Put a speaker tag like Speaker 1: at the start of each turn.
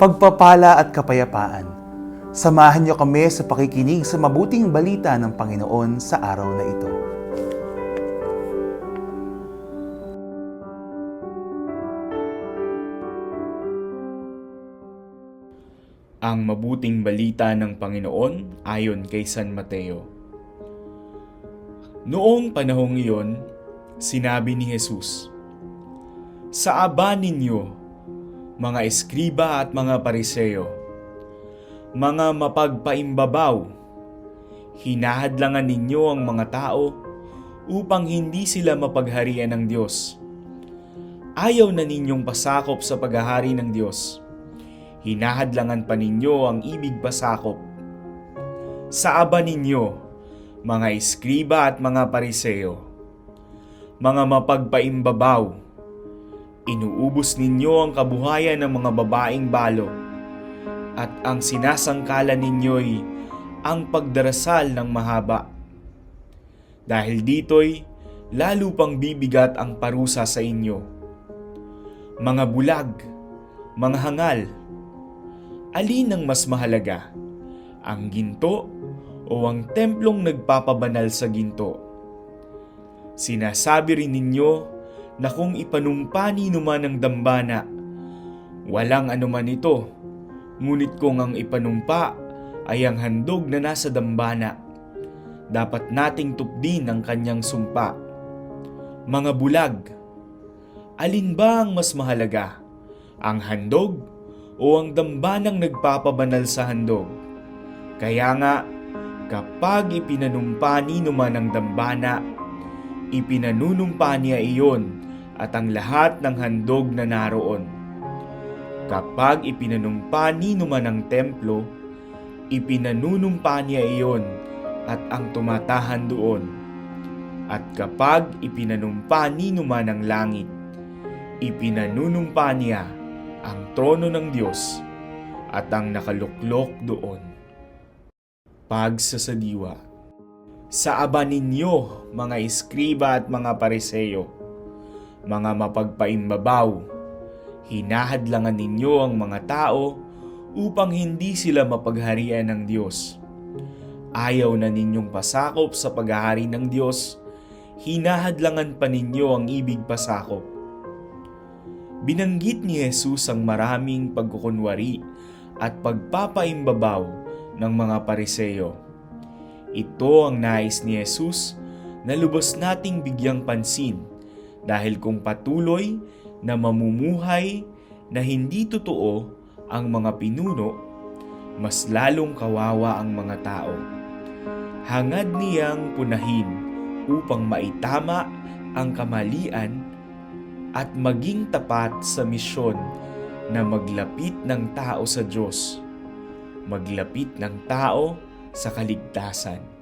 Speaker 1: pagpapala at kapayapaan. Samahan niyo kami sa pakikinig sa mabuting balita ng Panginoon sa araw na ito.
Speaker 2: Ang mabuting balita ng Panginoon ayon kay San Mateo. Noong panahong iyon, sinabi ni Jesus, Sa aba ninyo, mga eskriba at mga pariseo, mga mapagpaimbabaw, hinahadlangan ninyo ang mga tao upang hindi sila mapagharian ng Diyos. Ayaw na ninyong pasakop sa paghahari ng Diyos hinahadlangan pa ninyo ang ibig pasakop. Sa aba ninyo, mga eskriba at mga pariseo, mga mapagpaimbabaw, inuubos ninyo ang kabuhayan ng mga babaeng balo, at ang sinasangkalan ninyo'y ang pagdarasal ng mahaba. Dahil dito'y lalo pang bibigat ang parusa sa inyo. Mga bulag, mga hangal, alin ang mas mahalaga? Ang ginto o ang templong nagpapabanal sa ginto? Sinasabi rin ninyo na kung ipanumpa ni naman ang dambana, walang anuman ito, ngunit kung ang ipanumpa ay ang handog na nasa dambana, dapat nating tupdin ang kanyang sumpa. Mga bulag, alin ba ang mas mahalaga? Ang handog o ang dambanang nagpapabanal sa handog. Kaya nga, kapag ipinanumpa ni naman ang dambana, ipinanunumpa niya iyon at ang lahat ng handog na naroon. Kapag ipinanumpa ni naman ang templo, ipinanunumpa niya iyon at ang tumatahan doon. At kapag ipinanumpa ni naman ang langit, ipinanunumpa niya ang trono ng Diyos at ang nakaluklok doon. Pagsasadiwa Sa aba ninyo, mga eskriba at mga pariseo, mga mapagpaimbabaw, hinahadlangan ninyo ang mga tao upang hindi sila mapagharian ng Diyos. Ayaw na ninyong pasakop sa paghahari ng Diyos, hinahadlangan pa ninyo ang ibig pasakop binanggit ni Jesus ang maraming pagkukunwari at pagpapaimbabaw ng mga pariseo. Ito ang nais ni Jesus na lubos nating bigyang pansin dahil kung patuloy na mamumuhay na hindi totoo ang mga pinuno, mas lalong kawawa ang mga tao. Hangad niyang punahin upang maitama ang kamalian at maging tapat sa misyon na maglapit ng tao sa Diyos, maglapit ng tao sa kaligtasan.